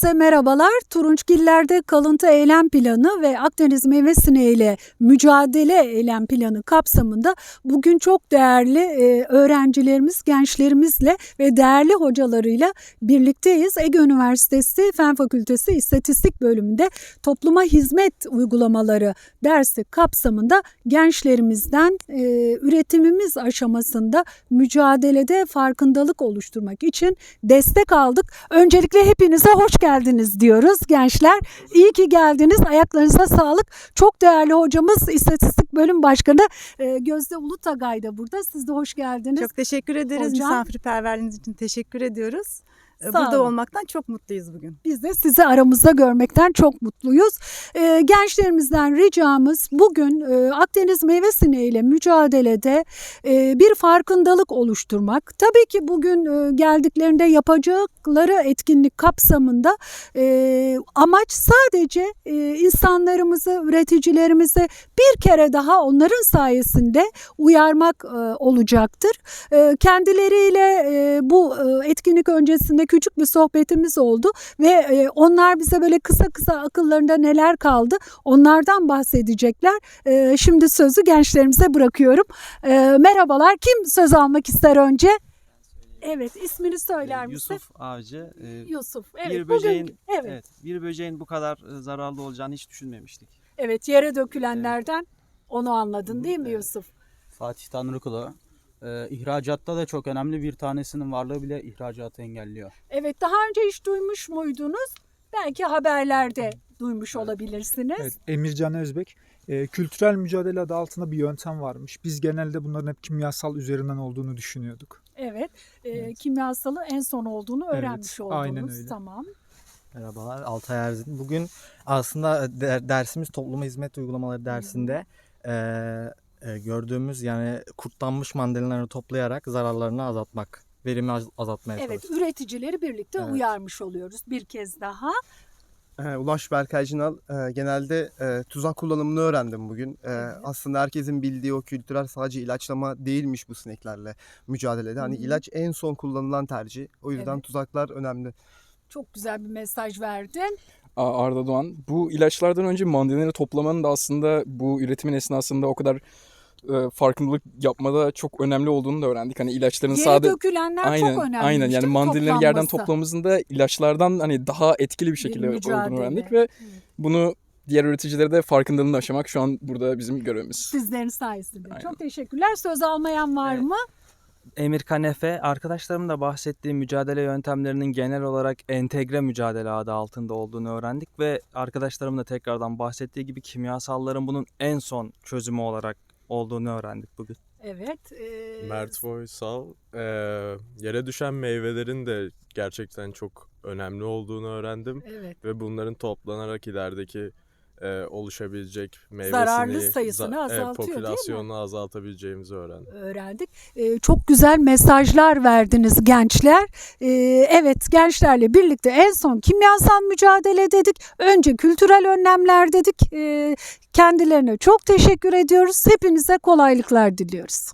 Herkese merhabalar. Turunçgiller'de kalıntı eylem planı ve Akdeniz meyve sineğiyle mücadele eylem planı kapsamında bugün çok değerli e, öğrencilerimiz, gençlerimizle ve değerli hocalarıyla birlikteyiz. Ege Üniversitesi Fen Fakültesi İstatistik Bölümünde topluma hizmet uygulamaları dersi kapsamında gençlerimizden e, üretimimiz aşamasında mücadelede farkındalık oluşturmak için destek aldık. Öncelikle hepinize hoş geldiniz diyoruz gençler. İyi ki geldiniz. Ayaklarınıza sağlık. Çok değerli hocamız İstatistik Bölüm Başkanı e, Gözde Ulutagay da burada. Siz de hoş geldiniz. Çok teşekkür ederiz. Hocam. Misafirperverliğiniz için teşekkür ediyoruz. Ee, Sağ Burada olun. olmaktan çok mutluyuz bugün. Biz de sizi aramızda görmekten çok mutluyuz. Ee, gençlerimizden ricamız bugün e, Akdeniz meyve sineğiyle mücadelede e, bir farkındalık oluşturmak. Tabii ki bugün e, geldiklerinde yapacakları etkinlik kapsamında e, amaç sadece e, insanlarımızı, üreticilerimizi bir kere daha onların sayesinde uyarmak e, olacaktır. E, kendileriyle e, bu e, etkinlik öncesinde küçük bir sohbetimiz oldu ve e, onlar bize böyle kısa kısa akıllarında neler kaldı onlardan bahsedecekler. E, şimdi sözü gençlerimize bırakıyorum. E, merhabalar. Kim söz almak ister önce? Evet, ismini söyler Ee, misin? Yusuf Avcı. Yusuf. Evet, bir bugün böceğin evet, evet. bir böceğin bu kadar zararlı olacağını hiç düşünmemiştik. evet yere dökülenlerden onu anladın değil mi Evet. Yusuf? Fatih Tanrıkulu. Ee, ihracatta da çok önemli bir tanesinin varlığı bile ihracatı engelliyor. Evet, daha önce hiç duymuş muydunuz? Belki haberlerde duymuş olabilirsiniz. Evet, Emircan Özbek. Ee, kültürel mücadele adı altında bir yöntem varmış. Biz genelde bunların hep kimyasal üzerinden olduğunu düşünüyorduk. Evet, e, Evet. kimyasalı en son olduğunu Evet, öğrenmiş oldunuz. aynen öyle. Tamam. Merhabalar, Altay Erzin. Bugün aslında der- dersimiz topluma hizmet uygulamaları dersinde eee, e, gördüğümüz yani kurtlanmış mandalinaları toplayarak zararlarını azaltmak, verimi az- azaltmaya Evet, çalışıyoruz. üreticileri birlikte Evet. uyarmış oluyoruz bir kez daha. Ee, Ulaş Berkay Cinal, e, genelde e, tuzak kullanımını öğrendim bugün. E, Evet. Aslında herkesin bildiği o kültürel sadece ilaçlama değilmiş bu sineklerle mücadelede. Hani Hı hı. ilaç en son kullanılan tercih. O yüzden Evet. tuzaklar önemli. Çok güzel bir mesaj verdin. Arda Doğan. Bu ilaçlardan önce mandalina toplamanın da aslında bu üretimin esnasında o kadar e, farkındalık yapmada çok önemli olduğunu da öğrendik. Hani ilaçların Yere sade dökülenler aynen çok önemli. aynen yani mandalina'nın yerden toplamamızın da ilaçlardan hani daha etkili bir şekilde mücadele. olduğunu öğrendik ve bunu diğer üreticilere de farkındalığını aşımak şu an burada bizim görevimiz. Sizlerin sayesinde. Aynen. Çok teşekkürler. Söz almayan var Evet. mı? Emir Kanefe, arkadaşlarım da bahsettiği mücadele yöntemlerinin genel olarak entegre mücadele adı altında olduğunu öğrendik ve arkadaşlarım da tekrardan bahsettiği gibi kimyasalların bunun en son çözümü olarak olduğunu öğrendik bugün. Evet. e, Mert Voysal, eee, yere düşen meyvelerin de gerçekten çok önemli olduğunu öğrendim. Evet. Ve bunların toplanarak ilerideki eee, oluşabilecek meyve Zararlı sayısını evet, azaltıyor, değil mi? popülasyonunu azaltabileceğimizi öğrendim. öğrendik. Ee, çok güzel mesajlar verdiniz gençler. Ee, evet gençlerle birlikte en son kimyasal mücadele dedik. Önce kültürel önlemler dedik. Ee, kendilerine çok teşekkür ediyoruz. Hepinize kolaylıklar diliyoruz.